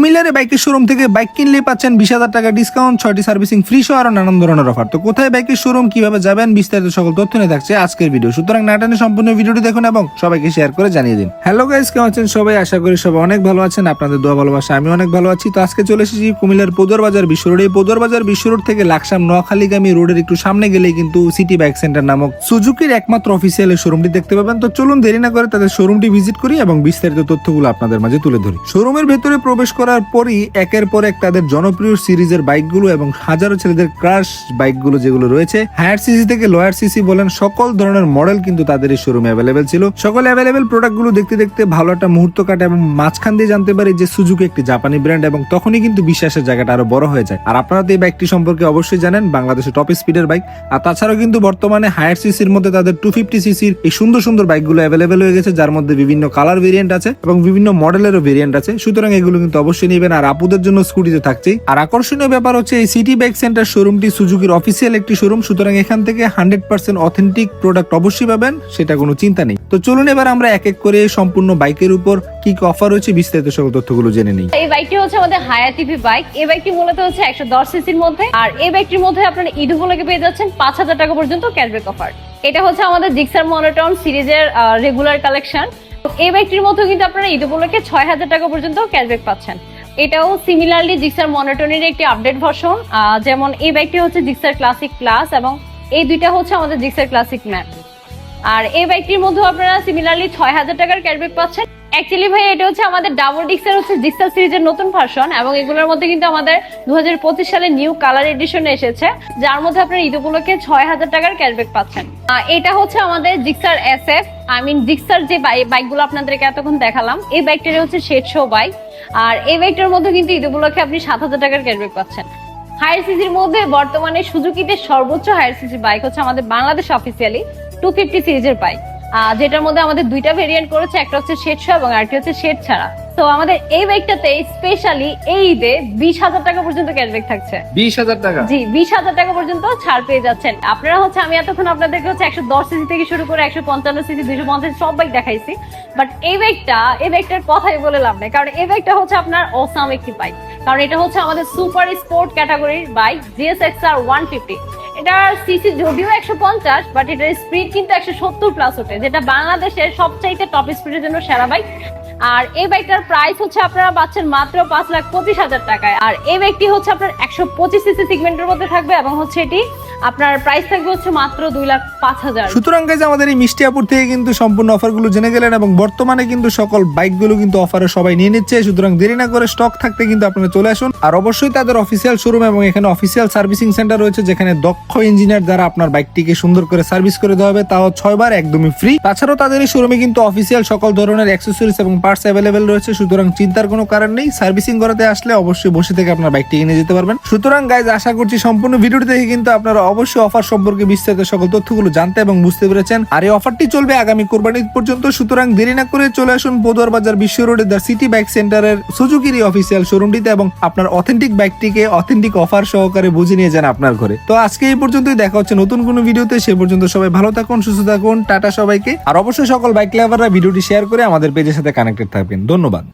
কুমিল্লার বাইকের শোরুম থেকে বাইক কিনলে পাচ্ছেন বিশ হাজার টাকা ডিসকাউন্ট ছয়টি সার্ভিসিং ফ্রি সহ আরও নানান ধরনের অফার তো কোথায় বাইকের শোরুম কীভাবে যাবেন, বিস্তারিত সকল তথ্য নিয়ে থাকছে আজকের ভিডিও সুতরাং নাটানে সম্পূর্ণ ভিডিওটি দেখুন এবং সবাইকে শেয়ার করে জানিয়ে দিন। হ্যালো গাইস কেমন আছেন সবাই? আশা করি সবাই অনেক ভালো আছেন। আপনাদের দোয়া, ভালোবাসা আমি অনেক ভালো আছি। তো আজকে চলে এসেছি কুমিল্লার পদর বাজার বিশ্ব রোড এই পদর বাজার বিশ্ব রোড থেকে লাকসাম নোয়াখালীগামী রোডের একটু সামনে গেলেই কিন্তু সিটি বাইক সেন্টার নামক সুজুকির একমাত্র অফিসিয়াল শোরুমটি দেখতে পাবেন। তো চলুন দেরি না করে তাদের শোরুমটি ভিজিট করি এবং বিস্তারিত তথ্যগুলো আপনাদের মাঝে তুলে ধরি। শোরুমের ভেতরে প্রবেশ করার পরই একের পর এক তাদের জনপ্রিয় সিরিজের বাইকগুলো এবং হাজারো ছেলেদের ক্রাশ বাইকগুলো যেগুলো রয়েছে হায়ার সিসি থেকে লোয়ার সিসি বলেন সকল ধরনের মডেল কিন্তু তাদের এই শোরুমে অ্যাভেলেবেল ছিল। সকল অ্যাভেলেবেল প্রোডাক্টগুলো দেখতে দেখতে ভালো একটা মুহূর্ত কাটে এবং মাঝখান দিয়ে জানতে পারি যে সুজুকি একটি জাপানি ব্র্যান্ড এবং তখনই কিন্তু বিশ্বাসের জায়গাটা আরও বড় হয়ে যায়। আর আপনারা তো এই বাইকটি সম্পর্কে অবশ্যই জানেন, বাংলাদেশের টপ স্পিডের বাইক আর তাছাড়াও কিন্তু বর্তমানে হায়ার সিসির মধ্যে তাদের টু ফিফটি সিসির এই সুন্দর সুন্দর বাইকগুলো অ্যাভেলেবেল হয়ে গেছে, যার মধ্যে বিভিন্ন কালার ভেরিয়েন্ট আছে এবং বিভিন্ন মডেলেরও ভেরিয়েন্ট আছে। সুতরাং এগুলো কিন্তু অবশ্যই নেবেন। আর আপুদের জন্য স্কুটিতে থাকছেই আর আকর্ষণীয় ব্যাপার হচ্ছে, এই সিটি বাইক সেন্টার শোরুমটি সুজুকির অফিসিয়াল একটি শোরুম সুতরাং এখান থেকে হান্ড্রেড পার্সেন্ট অথেন্টিক প্রোডাক্ট অবশ্যই পাবেন, সেটা কোনো চিন্তা নেই। তো চলুন এবার আমরা এক এক করে সম্পূর্ণ বাইকের উপর কি কি অফার রয়েছে, বিস্তারিত সকল তথ্যগুলো জেনে নিই। এই বাইকটি হচ্ছে আমাদের হায়াতিভি বাইক এই বাইকটি মূলত হচ্ছে একশো দশ সিসির মধ্যে। আর এই বাইকটির মধ্যে আপনারা ঈদ উপলক্ষে পেয়ে যাচ্ছেন পাঁচ হাজার টাকা পর্যন্ত ক্যাশব্যাক অফার এটা হচ্ছে আমাদের জিক্সার মনোটন সিরিজের রেগুলার কালেকশন এই বাইকটির মধ্যে কিন্তু আপনারা ঈদ উপলক্ষে ছয় হাজার টাকা পর্যন্ত ক্যাশব্যাক পাচ্ছেন। এটাও সিমিলারলি জিক্সার মনোটনের একটি আপডেট ভার্সন যেমন এই বাইকটি হচ্ছে জিক্সার ক্লাসিক প্লাস এবং এই দুইটা হচ্ছে আমাদের জিক্সার ক্লাসিক ম্যাপ আর এই বাইকটির মধ্যেও আপনারা সিমিলারলি ছয় হাজার টাকার ক্যাশব্যাক পাচ্ছেন। অ্যাকচুয়ালি ভাই, এটা হচ্ছে আমাদের ডাবল ডিক্সের হচ্ছে ডিক্সার সিরিজের নতুন ভার্সন এবং এগুলোর মধ্যে কিন্তু আমাদের দুহাজার পঁচিশ সালে নিউ কালার এডিশন এসেছে, যার মধ্যে আপনারা ঈদ উপলক্ষে ছয় হাজার টাকার ক্যাশব্যাক পাচ্ছেন। এটা হচ্ছে আমাদের Gixxer S F I mean Gixxer যে বাইকগুলো আপনাদেরকে এতক্ষণ দেখালাম, এই বাইকটার হচ্ছে শেড শো বাইক আর এই বাইকটার মধ্যে কিন্তু ঈদ উপলক্ষে আপনি সাত হাজার টাকার ক্যাশব্যাক পাচ্ছেন। হায়ার সিসির মধ্যে বর্তমানে সুজুকিতে সর্বোচ্চ হায়ার সিসি বাইক হচ্ছে আমাদের বাংলাদেশ অফিসিয়ালি টু ফিফটি সিরিজের বাইক যেটার মধ্যে আমাদের দুইটা ভেরিয়েন্ট করেছে একটা হচ্ছে শেড শো এবং আরেকটি হচ্ছে শেড ছাড়া। তো আমাদের এই বাইকটাতে স্পেশালি এই ঈদে বিশ হাজার টাকা পর্যন্ত ক্যাশব্যাক থাকছে। বিশ হাজার টাকা? জি বিশ হাজার টাকা পর্যন্ত ছাড় পেয়ে যাচ্ছেন। আপনারা হচ্ছে আমি এতক্ষণ আপনাদেরকে হচ্ছে একশো দশ সিসি থেকে শুরু করে একশো পঞ্চান্ন সিসি দুশো পঞ্চাশ সব বাইক দেখাইছি। বাট এই বাইকটা এই বাইকটার কথাই বলে লাভ নেই। কারণ এই বাইকটা হচ্ছে আপনার অসাম একটি বাইক কারণ এটা হচ্ছে আমাদের সুপার স্পোর্ট ক্যাটাগরির bike GSX R one fifty এটার সিসি যদিও একশো পঞ্চাশ বাট এটার স্পিড কিন্তু একশো সত্তর প্লাস ওঠে, যেটা বাংলাদেশের সবচাইতে টপ স্পিডের জন্য সেরা বাইক আর এই বাইকটার প্রাইস হচ্ছে আপনারা পাচ্ছেন মাত্র পাঁচ লাখ পঁচিশ হাজার টাকায়। আর এই বাইকটি হচ্ছে আপনার একশো পঁচিশ সিসি সিগমেন্টের মধ্যে থাকবে এবং হচ্ছে এটি আপনার প্রাইস থাকবে হচ্ছে মাত্র দুই লাখ পাঁচ হাজার। সুতরাং গাইজ আমাদের এই মিষ্টি আপুর থেকে কিন্তু সম্পূর্ণ অফারগুলো জেনে গেলেন এবং বর্তমানে কিন্তু সকল বাইকগুলো কিন্তু অফারে সবাই নিয়ে নিচ্ছে। সুতরাং দেরি না করে স্টক থাকতে কিন্তু আপনারা চলে আসুন। আর অবশ্যই তাদের অফিসিয়াল শোরুম এবং এখানে অফিসিয়াল সার্ভিসিং সেন্টার রয়েছে, যেখানে দক্ষ ইঞ্জিনিয়ার দ্বারা আপনার বাইকটিকে সুন্দর করে সার্ভিস করে দেওয়া হবে। তাও ছয়বার একদমই ফ্রি তাছাড়াও তাদের এই শোরুমে কিন্তু অফিসিয়াল সকল ধরনের অ্যাক্সেসরিজ এবং পার্টস অ্যাভেলেবেল রয়েছে, সুতরাং চিন্তার কোনো কারণ নেই। সার্ভিসিং করাতে আসলে অবশ্যই বসে থেকে আপনার বাইকটিকে নিয়ে যেতে পারবেন। সুতরাং গাইজ আশা করছি সম্পূর্ণ ভিডিওটি দেখে কিন্তু আপনারা অবশ্যই অফার সম্পর্কে বিস্তারিত সকল তথ্যগুলো জানতে এবং বুঝতে পেরেছেন। আর এই অফারটি চলবে আগামী কোরবানি পর্যন্ত। সুতরাং দেরি না করে চলে আসুন পদুয়ার বাজার বিশ্ব রোডে দ্য সিটি বাইক সেন্টারের সুজুকির অফিসিয়াল শোরুমটিতে এবং আপনার অথেন্টিক বাইকটিকে অথেন্টিক অফার সহকারে বুঝে নিয়ে যান আপনার ঘরে। তো আজকে এই পর্যন্তই, দেখা হচ্ছে নতুন কোনো ভিডিওতে সে পর্যন্ত সবাই ভালো থাকুন, সুস্থ থাকুন, টাটা সবাইকে। আর অবশ্যই সকল বাইক লাভাররা ভিডিওটি শেয়ার করে আমাদের পেজের সাথে কানেক্টেড থাকবেন। ধন্যবাদ।